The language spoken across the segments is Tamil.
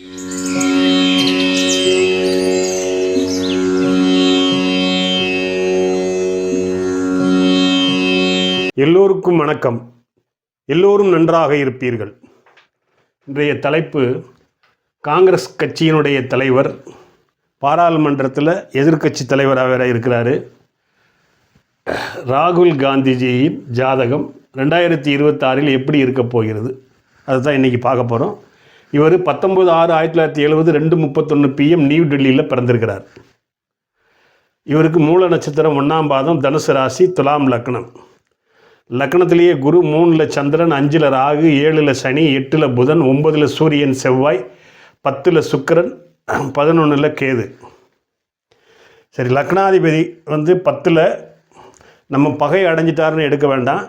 எல்லோருக்கும் வணக்கம். எல்லோரும் நன்றாக இருப்பீர்கள். இன்றைய தலைப்பு காங்கிரஸ் கட்சியினுடைய தலைவர் பாராளுமன்றத்தில் எதிர்க்கட்சி தலைவராக வேற இருக்கிறாரு. ராகுல் காந்திஜியின் ஜாதகம் ரெண்டாயிரத்தி இருபத்தாறில் எப்படி இருக்க போகிறது? அதை தான் இன்றைக்கி பார்க்க போகிறோம் இவர் பத்தொம்பது ஆறு ஆயிரத்தி தொள்ளாயிரத்தி எழுபது ரெண்டு முப்பத்தொன்று பிஎம் நியூ டெல்லியில் பிறந்திருக்கிறார். இவருக்கு மூல நட்சத்திரம் ஒன்றாம் பாதம் தனுசு ராசி துலாம் லக்னம். லக்னத்திலேயே குரு மூணில் சந்திரன் அஞ்சில் ராகு ஏழில் சனி எட்டில் புதன் ஒன்பதில் சூரியன் செவ்வாய் பத்தில் சுக்கிரன் பதினொன்றில் கேது. சரி லக்னாதிபதி வந்து பத்தில் நம்ம பகை அடைஞ்சிட்டாருன்னு எடுக்க வேண்டாம்.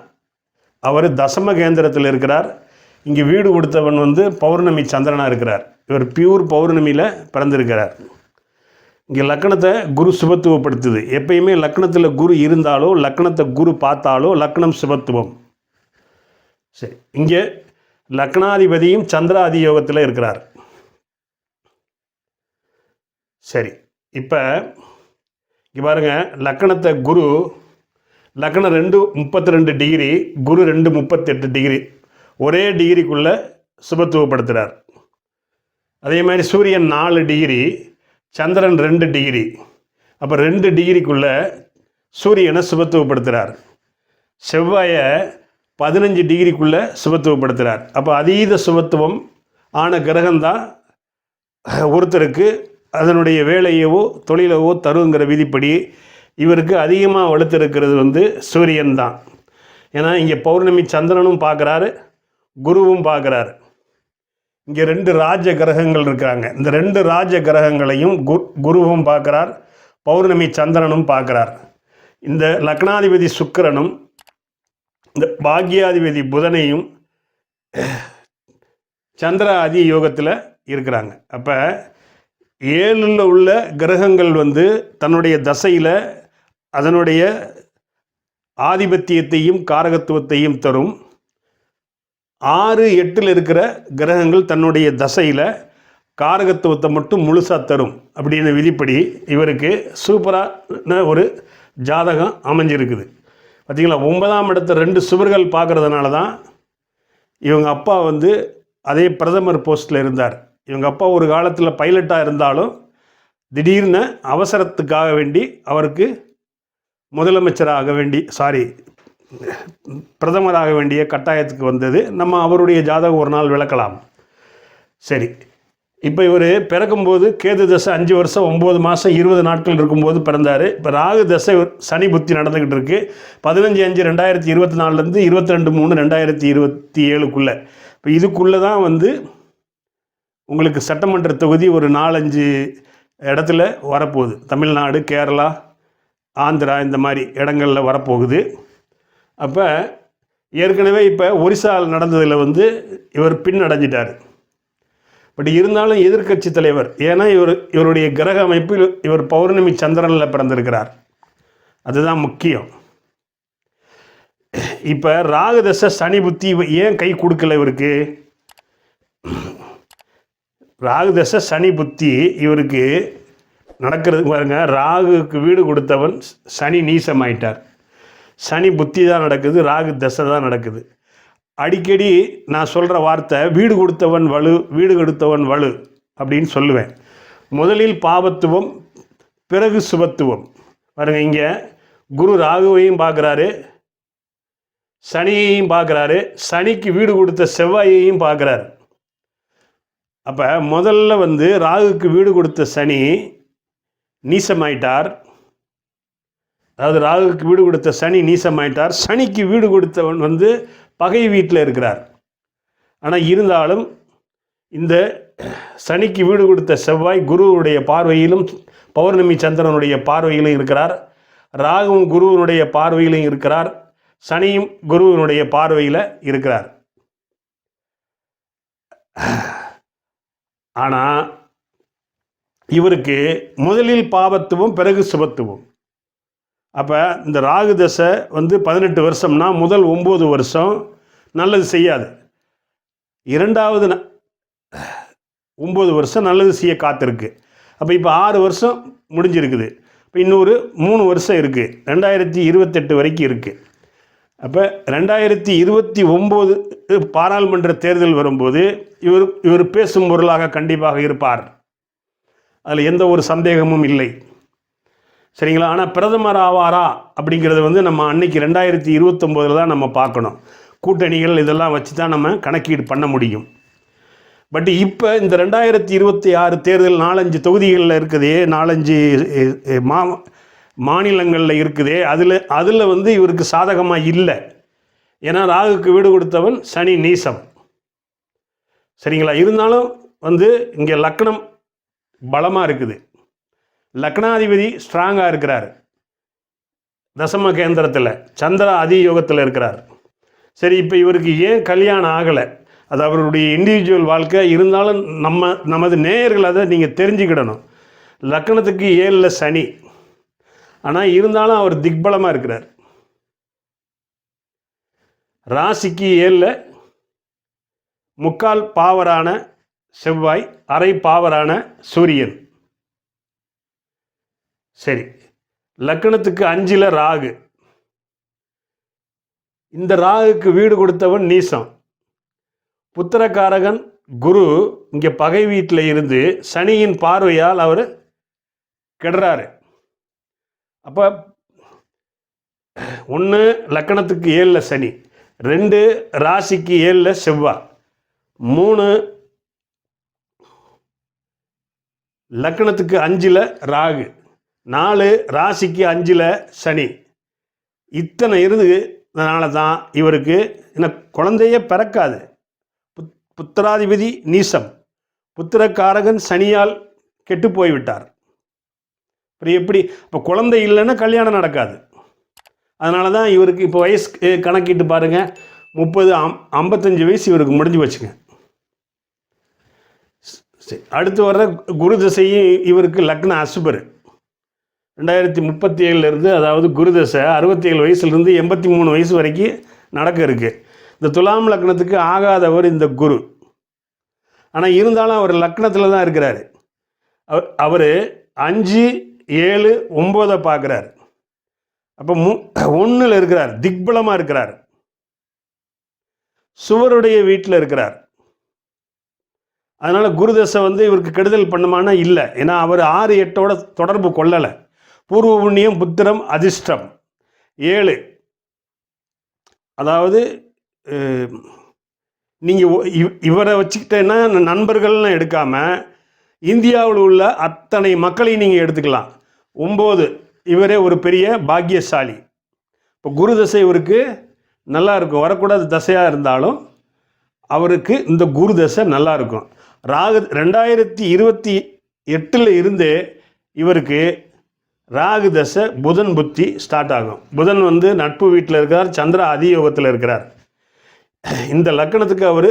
அவர் தசம கேந்திரத்தில் இருக்கிறார். இங்கே வீடு கொடுத்தவன் வந்து பௌர்ணமி சந்திரனாக இருக்கிறார். இவர் பியூர் பௌர்ணமியில் பிறந்திருக்கிறார். இங்கே லக்கணத்தை குரு சுபத்துவப்படுத்துது. எப்பயுமே லக்கணத்தில் குரு இருந்தாலோ லக்கணத்தை குரு பார்த்தாலோ லக்கணம் சுபத்துவம். சரி இங்கே லக்னாதிபதியும் சந்திராதி யோகத்தில் இருக்கிறார். சரி இப்போ இங்கே பாருங்கள் லக்கணத்தை குரு லக்கணம் ரெண்டு முப்பத்தி ரெண்டு டிகிரி குரு ரெண்டு முப்பத்தெட்டு டிகிரி. ஒரே டிகிரிக்குள்ளே சுபத்துவப்படுத்துகிறார் அதே மாதிரி சூரியன் நாலு டிகிரி சந்திரன் ரெண்டு டிகிரி. அப்போ ரெண்டு டிகிரிக்குள்ளே சூரியனை சுபத்துவப்படுத்துகிறார் செவ்வாயை பதினஞ்சு டிகிரிக்குள்ளே சுபத்துவப்படுத்துகிறார் அப்போ அதீத சுபத்துவம் ஆன கிரகம்தான் ஒருத்தருக்கு அதனுடைய வேலையவோ தொழிலவோ தருங்கிற விதிப்படி இவருக்கு அதிகமாக வலுத்திருக்கிறது வந்து சூரியன் தான் ஏன்னா இங்கே பௌர்ணமி சந்திரனும் பார்க்குறாரு குருவும் பார்க்குறாரு. இங்கே ரெண்டு ராஜ கிரகங்கள் இருக்கிறாங்க. இந்த ரெண்டு ராஜ கிரகங்களையும் கு குருவும் பார்க்குறார் பௌர்ணமி சந்திரனும் பார்க்குறார். இந்த லக்னாதிபதி சுக்கிரனும் இந்த பாக்யாதிபதி புதனையும் சந்திர அதி யோகத்தில் இருக்கிறாங்க. அப்போ ஏழில் உள்ள கிரகங்கள் வந்து தன்னுடைய தசையில் அதனுடைய ஆதிபத்தியத்தையும் காரகத்துவத்தையும் தரும். ஆறு எட்டில் இருக்கிற கிரகங்கள் தன்னுடைய தசையில் காரகத்துவத்தை மட்டும் முழுசாக தரும் அப்படின்னு விதிப்படி இவருக்கு சூப்பரான ஒரு ஜாதகம் அமைஞ்சிருக்குது. பார்த்தீங்களா ஒன்பதாம் இடத்த ரெண்டு சுவர்கள் பார்க்குறதுனால தான் இவங்க அப்பா வந்து அதே பிரதமர் போஸ்ட்டில் இருந்தார். இவங்க அப்பா ஒரு காலத்தில் பைலட்டாக இருந்தாலும் திடீர்னு அவசரத்துக்காக வேண்டி அவருக்கு முதலமைச்சராக வேண்டி சாரி பிரதமராக வேண்டிய கட்டாயத்துக்கு வந்தது. நம்ம அவருடைய ஜாதகம் ஒரு நாள் விளக்கலாம். சரி. இப்போ இவர் பிறக்கும்போது கேது தசை அஞ்சு வருஷம் ஒம்பது மாதம் இருபது நாட்கள் இருக்கும்போது பிறந்தார். இப்போ ராகு தசை சனி புத்தி நடந்துக்கிட்டு இருக்கு. பதினஞ்சு அஞ்சு ரெண்டாயிரத்தி இருபத்தி நாலுலேருந்து இருபத்தி ரெண்டு மூணு ரெண்டாயிரத்தி இருபத்தி ஏழுக்குள்ளே. இப்போ இதுக்குள்ளே தான் வந்து உங்களுக்கு சட்டமன்ற தொகுதி ஒரு நாலஞ்சு இடத்துல வரப்போகுது. தமிழ்நாடு கேரளா ஆந்திரா இந்த மாதிரி இடங்களில் வரப்போகுது. அப்போ ஏற்கனவே இப்போ ஒரிசாவில் நடந்ததில் வந்து இவர் பின் அடைஞ்சிட்டார் பட் இருந்தாலும் எதிர்க்கட்சி தலைவர் ஏன்னா இவர் இவருடைய கிரக அமைப்பில் இவர் பௌர்ணமி சந்திரனில் பிறந்திருக்கிறார். அதுதான் முக்கியம். இப்போ ராகுதச சனி புத்தி ஏன் கை கொடுக்கல இவருக்கு? ராகுதச சனி புத்தி இவருக்கு நடக்கிறது பாருங்க ராகுக்கு வீடு கொடுத்தவன் சனி நீசமாயிட்டார். சனி புத்தி தான் நடக்குது ராகு தசை தான் நடக்குது. அடிக்கடி நான் சொல்கிற வார்த்தை வீடு கொடுத்தவன் வலு வீடு கொடுத்தவன் வலு அப்படின்னு சொல்லுவேன். முதலில் பாவத்துவம் பிறகு சுபத்துவம். பாருங்க இங்கே குரு ராகுவையும் பார்க்குறாரு சனியையும் பார்க்குறாரு சனிக்கு வீடு கொடுத்த செவ்வாயையும் பார்க்குறாரு. அப்போ முதல்ல வந்து ராகுக்கு வீடு கொடுத்த சனி நீசமாயிட்டார். அதாவது ராகுக்கு வீடு கொடுத்த சனி நீசமாயிட்டார். சனிக்கு வீடு கொடுத்தவன் வந்து பகை வீட்டில் இருக்கிறார். ஆனால் இருந்தாலும் இந்த சனிக்கு வீடு கொடுத்த செவ்வாய் குருவுடைய பார்வையிலும் பௌர்ணமி சந்திரனுடைய பார்வையிலும் இருக்கிறார். ராகுவும் குருவனுடைய பார்வையிலும் இருக்கிறார். சனியும் குருவனுடைய பார்வையில் இருக்கிறார். ஆனால் இவருக்கு முதலில் பாவத்துவம் பிறகு சுபத்துவம். அப்போ இந்த ராகு தசை வந்து பதினெட்டு வருஷம்னா முதல் ஒம்பது வருஷம் நல்லது செய்யாது. இரண்டாவது ந- ஒம்பது வருஷம் நல்லது செய்ய காத்திருக்கு. அப்போ இப்போ ஆறு வருஷம் முடிஞ்சிருக்குது. இப்போ இன்னொரு மூணு வருஷம் இருக்குது ரெண்டாயிரத்தி இருபத்தெட்டு வரைக்கும் இருக்குது அப்போ ரெண்டாயிரத்தி இருபத்தி ஒம்பது பாராளுமன்ற தேர்தல் வரும்போது இவர் இவர் பேசும் பொருளாக கண்டிப்பாக இருப்பார். அதில் எந்த ஒரு சந்தேகமும் இல்லை. சரிங்களா? ஆனால் பிரதமர் ஆவாரா அப்படிங்கிறது வந்து நம்ம அன்னைக்கு ரெண்டாயிரத்தி இருபத்தொம்போதில் தான் நம்ம பார்க்கணும். கூட்டணிகள் இதெல்லாம் வச்சு தான் நம்ம கணக்கீடு பண்ண முடியும். பட் இப்போ இந்த ரெண்டாயிரத்தி இருபத்தி ஆறு தேர்தல் நாலஞ்சு தொகுதிகளில் இருக்குதே. நாலஞ்சு மா மாநிலங்களில் இருக்குதே. அதில் அதில் வந்து இவருக்கு சாதகமாக இல்லை. ஏன்னா ராகுக்கு வீடு கொடுத்தவன் சனி நீசம். சரிங்களா? இருந்தாலும் வந்து இங்கே லக்னம் பலமாக இருக்குது. லக்னாதிபதி ஸ்ட்ராங்காக இருக்கிறார். தசம கேந்திரத்தில் சந்திரா அதியோகத்தில் இருக்கிறார். சரி இப்போ இவருக்கு ஏன் கல்யாணம் ஆகலை? அது அவருடைய இண்டிவிஜுவல் வாழ்க்கை இருந்தாலும் நம்ம நமது நேயர்கள் அதை நீங்கள் தெரிஞ்சுக்கிடணும். லக்னத்துக்கு ஏழில் சனி. ஆனால் இருந்தாலும் அவர் திக்பலமாக இருக்கிறார். ராசிக்கு ஏழில் முக்கால் பாவரான செவ்வாய் அரை பாவரான சூரியன். சரி. லக்னத்துக்கு அஞ்சில் ராகு. இந்த ராகுக்கு வீடு கொடுத்தவன் நீசம். புத்திரக்காரகன் குரு இங்கே பகை வீட்டில் இருந்து சனியின் பார்வையால் அவர் கெடுறாரு. அப்போ ஒன்று லக்கணத்துக்கு ஏழில் சனி. ரெண்டு ராசிக்கு ஏழில் செவ்வாய் மூணு லக்கணத்துக்கு அஞ்சில் ராகு. நாலு ராசிக்கு அஞ்சில் சனி. இத்தனை இருந்ததுனால தான் இவருக்கு என்ன குழந்தையே பிறக்காது. புத் புத்திராதிபதி நீசம். புத்திரக்காரகன் சனியால் கெட்டு போய்விட்டார். அப்புறம் எப்படி இப்போ குழந்தை இல்லைன்னா கல்யாணம் நடக்காது. அதனால தான் இவருக்கு இப்போ வயசு கணக்கிட்டு பாருங்கள் முப்பது அம் ஐம்பத்தஞ்சு வயசு இவருக்கு முடிஞ்சு வச்சுங்க சரி அடுத்து வர்ற குரு திசையும் இவருக்கு லக்ன அசுபர். ரெண்டாயிரத்தி முப்பத்தி ஏழுலேருந்து அதாவது குரு தசை அறுபத்தி ஏழு வயசுலேருந்து எண்பத்தி மூணு வயசு வரைக்கும் நடக்க இருக்குது இந்த துலாம் லக்னத்துக்கு ஆகாதவர் இந்த குரு. ஆனால் இருந்தாலும் அவர் லக்னத்தில் தான் இருக்கிறார். அவர் அவர் அஞ்சு ஏழு ஒம்போதை பார்க்குறார். அப்போ மு ஒன்றில் இருக்கிறார். திக்பலமாக இருக்கிறார். சுவருடைய வீட்டில் இருக்கிறார். அதனால் குருதசை வந்து இவருக்கு கெடுதல் பண்ணுமானா இல்லை. ஏன்னா அவர் ஆறு எட்டோட தொடர்பு கொள்ளலை. பூர்வ புண்ணியம் புத்திரம் அதிர்ஷ்டம். ஏழு. அதாவது நீங்கள் இவரை வச்சுக்கிட்டேன்னா நண்பர்கள்னு எடுக்காமல் இந்தியாவில் உள்ள அத்தனை மக்களையும் நீங்கள் எடுத்துக்கலாம். ஒம்பது. இவரே ஒரு பெரிய பாக்கியசாலி. இப்போ குரு தசை இவருக்கு நல்லா இருக்கும். வரக்கூடாத தசையாக இருந்தாலும் அவருக்கு இந்த குரு தசை நல்லா இருக்கும். ராகு ரெண்டாயிரத்தி இருபத்தி எட்டில் இருந்தே இவருக்கு ராகு தசை புதன் புத்தி ஸ்டார்ட் ஆகும். புதன் வந்து நட்பு வீட்டில் இருக்கிறார் சந்திரா அதியோகத்தில் இருக்கிறார். இந்த லக்கணத்துக்கு அவர்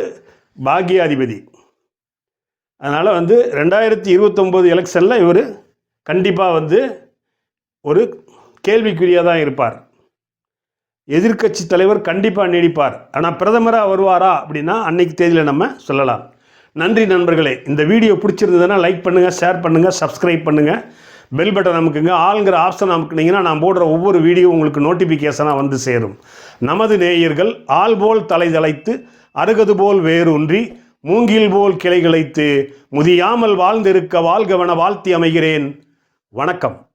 பாக்கியாதிபதி. அதனால் வந்து ரெண்டாயிரத்தி இருபத்தொம்போது எலெக்ஷனில் இவர் கண்டிப்பாக வந்து ஒரு கேள்விக்குறியாக தான் இருப்பார். எதிர்க்கட்சி தலைவர் கண்டிப்பாக நீடிப்பார். ஆனால் பிரதமராக வருவாரா அப்படின்னா அன்னைக்கு தேதியில் நம்ம சொல்லலாம். நன்றி நண்பர்களே இந்த வீடியோ பிடிச்சிருந்ததுன்னா லைக் பண்ணுங்கள் ஷேர் பண்ணுங்கள் சப்ஸ்கிரைப் பண்ணுங்கள் பெல் பட்டன் நமக்குங்க ஆளுங்கிற ஆப்ஷன் அமுக்குனீங்கன்னா நான் போடுற ஒவ்வொரு வீடியோ உங்களுக்கு நோட்டிஃபிகேஷனாக வந்து சேரும். நமது நேயர்கள் ஆள் போல் தலை தலைத்து அருகது போல் வேரூன்றி மூங்கில் போல் கிளை கிளைத்து முதியாமல் வாழ்ந்திருக்க வாழ்கவன வாழ்த்தி அமைகிறேன். வணக்கம்.